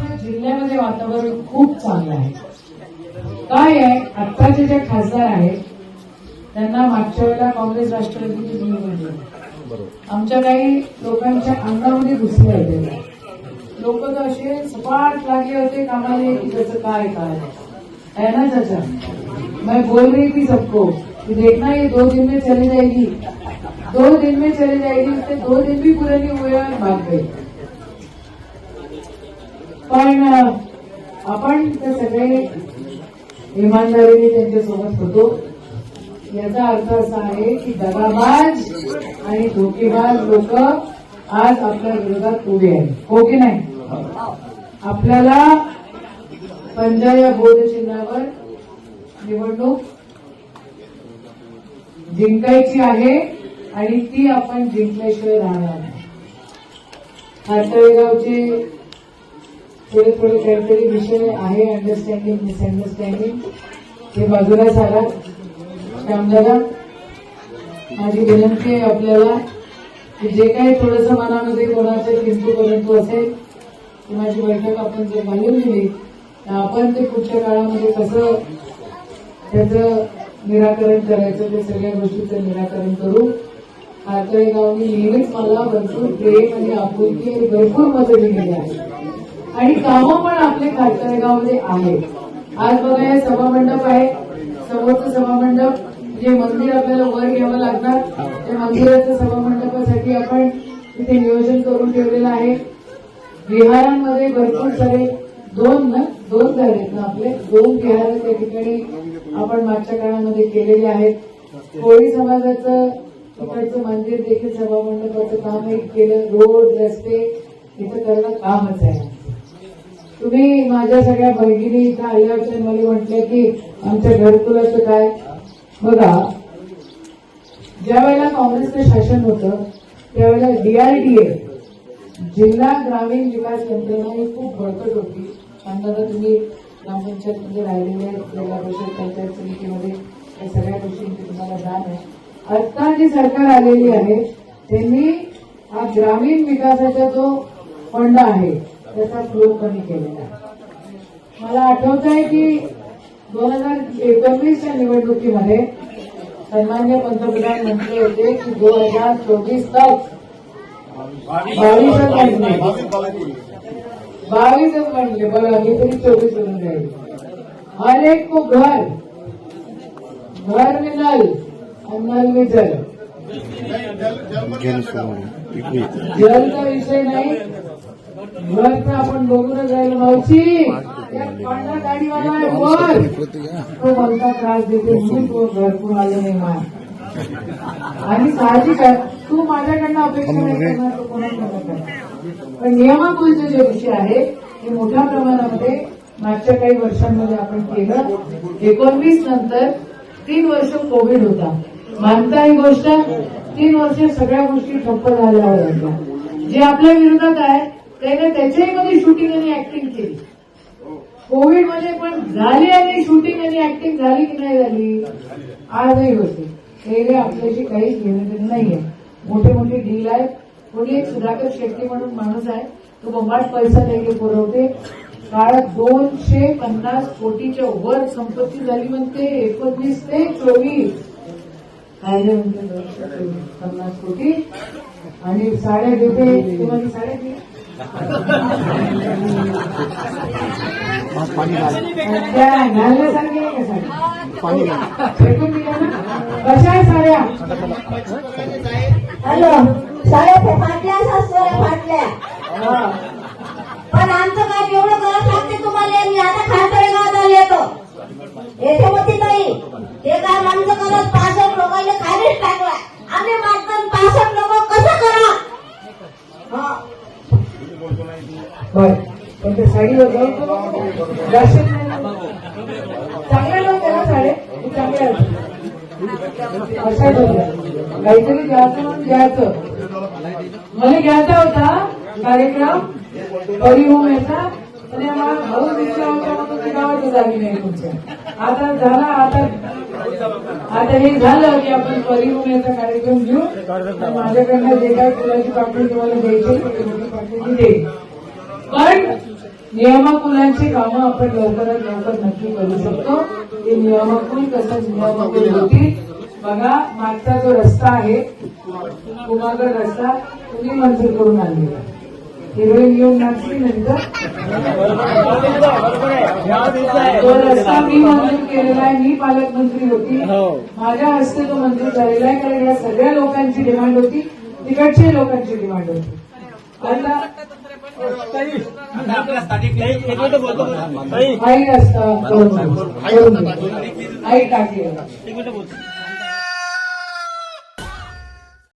जिल्ह्यामध्ये वातावरण खूप चांगलं आहे. काय आहे आत्ताचे जे खासदार आहेत त्यांना मागच्या वेळेला काँग्रेस राष्ट्रवादीची निवडणूक आमच्या काही लोकांच्या अंगामध्ये घुसले होते. लोक तर असे सपाट लागले होते कामाने की त्याचं काय काय है ना चाचा मैं बोल रही थी सबको कि देखना ये दो दिन में चली जाएगी. दो दिन में चली जाएगी उसके दो दिन भी पूरे नहीं हुए और भाग गए. पण आपण ते सगळे इमानदारीने त्यांच्यासोबत होतो. याचा अर्थ असा आहे की दगाबाज आणि धोकेबाज लोक आज आपल्या विरोधात उभे आहेत. हो की नाही? आपल्याला पंजा या बोध चिन्हावर निवडणूक जिंकायची आहे आणि ती आपण जिंकल्याशिवाय राहणार नाही. हातळेगावचे थोडे थोडे काहीतरी विषय आहे अंडरस्टँडिंग मिसअंडरस्टँडिंग हे बाजूला सारा. श्यामदादा माझी विनंती आहे आपल्याला की जे काही थोडंसं मनामध्ये कोणाचे किंतू परंतु असेल माझी बैठक आपण जे घालून दिली तर आपण ते पुढच्या काळामध्ये कसं त्याचं निराकरण करायचं ते सगळ्या गोष्टीचं निराकरण करू. कातळे गावनी नेहमीच मला भरपूर प्रेम आणि आपुलकी आणि भरपूर मदत दिलेली आहे आणि कामं पण आपले कातळे गावमध्ये आज बघा हे सभामंडप आहे. समोरचं सभामंडप जे मंदिर आपल्याला वर घ्यावं लागणार त्या मंदिराच्या सभामंडपासाठी आपण तिथे नियोजन करून ठेवलेलं आहे. विहारांमध्ये भरपूर सारे दोन ना दोन घर आहेत ना आपले. दोन विहार त्या ठिकाणी आपण मागच्या काळामध्ये केलेले आहेत. कोळी समाजाचं तिकडचं मंदिर देखील सभामंडपाचं कामही केलं रोड रस्ते इथं करणं कामच आहे. तुम्ही माझ्या सगळ्या बहिणी इथं आल्यावर मला म्हटलं की आमच्या घरकुलाचं काय? बघा ज्या वेळेला काँग्रेसचं शासन होतं त्यावेळेला डीआरडीए जिल्हा ग्रामीण विकास यंत्रणा ही खूप बळकट होती. आता तुम्ही ग्रामपंचायतमध्ये राहिलेले आहेत, जिल्हा परिषद पंचायत समितीमध्ये या सगळ्या गोष्टींची तुम्हाला जाण आहे. आता जी सरकार आलेली आहे त्यांनी हा ग्रामीण विकासाचा जो फंड आहे त्याचा फ्लो कमी केलेला आहे. मला आठवत आहे की दोन हजार एकोणवीसच्या निवडणुकीमध्ये सन्मान्य पंतप्रधान म्हटले होते की दोन हजार चोवीस तक बावीसच म्हणले बावीसच म्हटले बघा मी तरी चोवीस करून जाईल. हर एक को घर घर में नल और नल में जल. जलचा विषय नाही. घरचं आपण बघूनच राहिलो मावशी. पांढरा गाडीवाला आहे वर. तो मला त्रास देते म्हणून तो घरपूर आलं नाही माय आणि साहजिक आहे तू माझ्याकडनं अपेक्षा नाही करणार तो कोणाकडनं पण नियमाकुलचे जे विषय आहे ते मोठ्या प्रमाणामध्ये मागच्या काही वर्षांमध्ये आपण केलं. एकोणवीस नंतर तीन वर्ष कोविड होता. मानता ही गोष्ट तीन वर्ष सगळ्या गोष्टी ठप्प झाल्या होत्या. जे आपल्या विरोधात आहे त्याने त्याच्याही मध्ये शूटिंग आणि ऍक्टिंग केली. कोविडमध्ये पण झाली आणि शूटिंग आणि ऍक्टिंग झाली की नाही झाली आजही होते. हे आपल्याशी काहीच घेणं देणं नाहीये. मोठे मोठे डील आहेत. कोणी एक सुधाकर शेट्टी म्हणून माणूस आहे. तो बंबाट पैसा देखील पुरवते. काळात दोनशे पन्नास कोटीच्या वर संपत्ती झाली म्हणते. एकोणवीस ते चोवीस. काय म्हणते पन्नास कोटी. आणि साड्या देते तुम्हाला साड्या दे त्या घालण्यासारखी फेकून दिल्या ना कशा आहे साड्या हॅलो साड्या फाटल्या सासऱ्या फाटल्या पण आमचं काय एवढं गरज लागते तुम्हाला मी आता खासदार गावात आले येतो येथे होती नाही ते काम आमचं पण ते साडीवर जाऊन दर्शन नाही ना. चांगल्या नव्हत्या ना साडे? खूप चांगल्या होत्या काहीतरी घ्यायचं म्हणून घ्यायचं. मला घ्यायचा होता कार्यक्रम. परिहोम याचा. आणि आम्हाला भाऊ दिसला होता म्हणून ते गावाच्या जागी नाही तुमच्या. आता झाला आता आता हे झालं की आपण परिहोम याचा कार्यक्रम घेऊ. माझ्याकडनं जे काय फुलाची पाकळी तुम्हाला द्यायची ती देईल पाकळी मी देईन पण नियमाकुलांची कामं आपण लवकरात लवकर नक्की करू शकतो. ते नियमाकुल कसं नियमाकुल होतील. बघा मागचा जो रस्ता आहे कुमागड रस्ता तुम्ही मंजूर करून आणलेला हिरोईन येऊन नाचली नंतर. तो रस्ता मी मंजूर केलेला आहे मी पालकमंत्री होती. माझ्या हस्ते तो मंजूर झालेला आहे कारण या सगळ्या लोकांची डिमांड होती. तिकडच्या लोकांची डिमांड होती. आता आई देऊ. आई टाकी